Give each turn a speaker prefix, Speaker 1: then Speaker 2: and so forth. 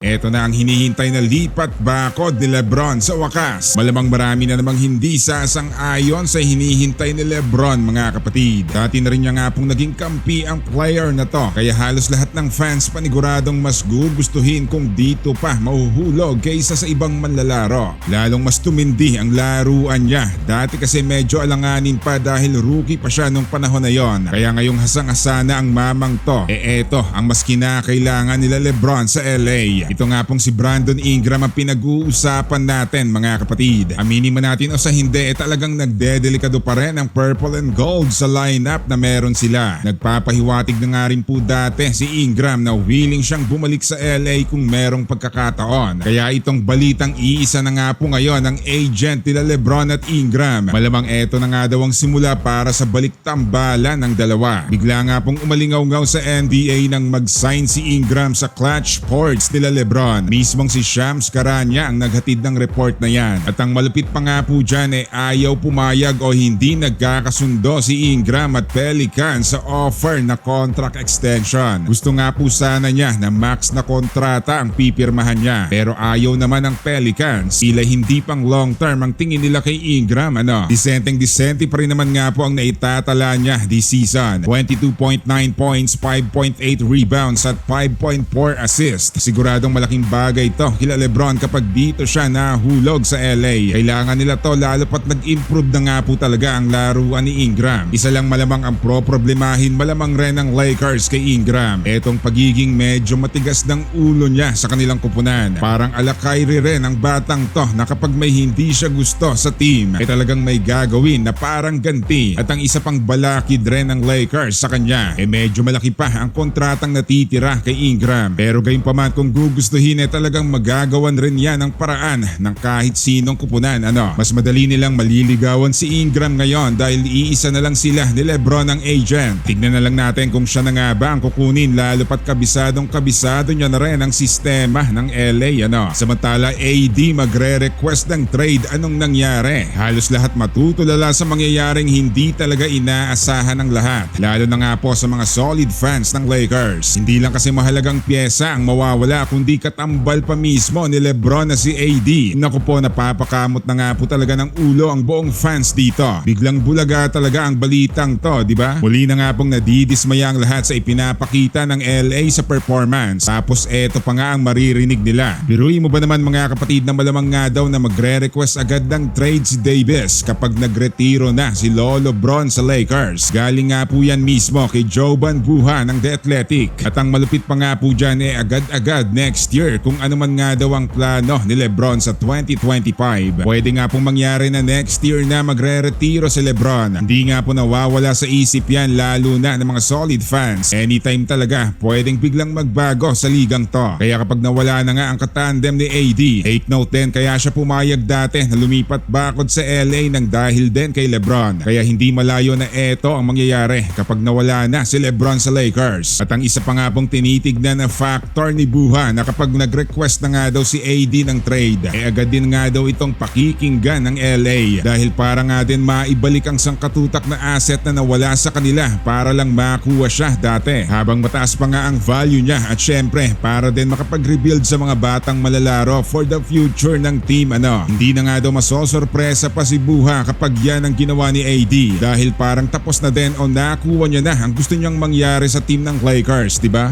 Speaker 1: Ito na ang hinihintay na lipat bakod ni Lebron sa wakas. Malamang marami na namang hindi sasang-ayon sa hinihintay ni Lebron mga kapatid. Dati na rin niya nga pong naging kampi ang player na to kaya halos lahat ng fans paniguradong mas gugustuhin kung dito pa mahuhulog kaysa sa ibang manlalaro. Lalong mas tumindi ang laruan niya. Dati kasi medyo alanganin pa dahil rookie pa siya nung panahon na yon. Kaya ngayong hasang-asa na ang mamang to. E eto ang mas kinakailangan nila Lebron sa LA. Ito nga pong si Brandon Ingram ang pinag-uusapan natin mga kapatid. Aminin man natin o sa hindi, eh talagang nagdedelikado pa rin ang purple and gold sa lineup na meron sila. Nagpapahiwatig na nga rin po dati si Ingram na willing siyang bumalik sa LA kung merong pagkakataon. Kaya itong balitang iisa na nga po ngayon ang agent nila Lebron at Ingram. Malamang eto na nga daw ang simula para sa balik tambalan ng dalawa. Bigla nga pong umalingaw-ngaw sa NBA nang mag-sign si Ingram sa clutch ports nila Lebron. Mismong si Shams Karanya ang naghatid ng report na yan. At ang malupit pa nga po dyan eh ayaw pumayag o hindi nagkakasundo si Ingram at Pelican sa offer na contract extension. Gusto nga po sana niya na max na kontrata ang pipirmahan niya. Pero ayaw naman ng Pelicans. Sila hindi pang long term ang tingin nila kay Ingram. Ano? Disenteng disente pa rin naman nga po ang naitatala niya this season. 22.9 points, 5.8 rebounds at 5.4 assists. Siguradong malaking bagay to kila Lebron kapag dito siya nahulog sa LA. Kailangan nila to lalo pat nag-improve na nga po talaga ang laruan ni Ingram. Isa lang malamang ang pro-problemahin malamang rin ng Lakers kay Ingram. Etong pagiging medyo matigas ng ulo niya sa kanilang kupunan. Parang ala Kyrie rin ang batang to na kapag may hindi siya gusto sa team ay talagang may gagawin na parang ganti. At ang isa pang balakid rin ng Lakers sa kanya ay medyo malaki pa ang kontratang natitira kay Ingram. Pero gayon pa man kung gugustuhin ay talagang magagawan rin yan ng paraan ng kahit sinong kupunan. Ano, mas madali nilang maliligawan si Ingram ngayon dahil iisa na lang sila ni Lebron ang agent. Tignan na lang natin kung siya na nga ba ang kukunin lalo pat kabisadong kabisado niya na rin ang sistema ng LA. Ano, samantala AD magre-request ng trade anong nangyari. Halos lahat matutulala sa mangyayaring hindi talaga inaasahan ng lahat. Lalo na nga po sa mga solid fans ng Lakers. Hindi lang kasi mahalagang pyesa ang mawawala kundi katambal pa mismo ni Lebron na si AD. Naku po napapakamot na nga po talaga ng ulo ang buong fans dito. Biglang bulaga talaga ang balitang to, di ba? Muli na nga pong nadidismaya ang lahat sa ipinapakita ng LA sa performance. Tapos eto pa nga ang maririnig nila. Biruin mo ba naman mga kapatid na malamang nga daw na magre-request agad ng trade si Davis kapag nagretiro na si Lolo Bron sa Lakers. Galing nga po yan mismo kay Joban Buha ng The Athletic. At ang malupit pa nga po dyan eh agad-agad next year kung ano man nga daw ang plano ni Lebron sa 2025. Pwede nga pong mangyari na next year na magre-retiro si Lebron. Hindi nga po nawawala sa isip yan lalo na ng mga solid fans. Anytime talaga pwedeng biglang magbago sa ligang to. Kaya kapag nawala na nga ang katandem ni AD, take note din kaya siya pumayag dati na lumipat bakod sa LA nang dahil din kay Lebron. Kaya hindi malayo na eto ang mangyayari kapag nawala na si Lebron sa Lakers. At ang isa pa nga pong tinitignan na factor ni Buha na kapag nag-request na nga daw si AD ng trade, eh agad din nga daw itong pakikinggan ng LA dahil para nga din maibalik ang sangkatutak na asset na nawala sa kanila para lang makuha siya dati habang mataas pa nga ang value niya at syempre para din makapag-rebuild sa mga batang malalaro for the future ng team ano. Hindi na nga daw masosorpresa pa si Buha kapag yan ang ginawa ni AD dahil parang tapos na din o nakuha niya na ang gusto niyang mangyari sa team ng Lakers, di ba?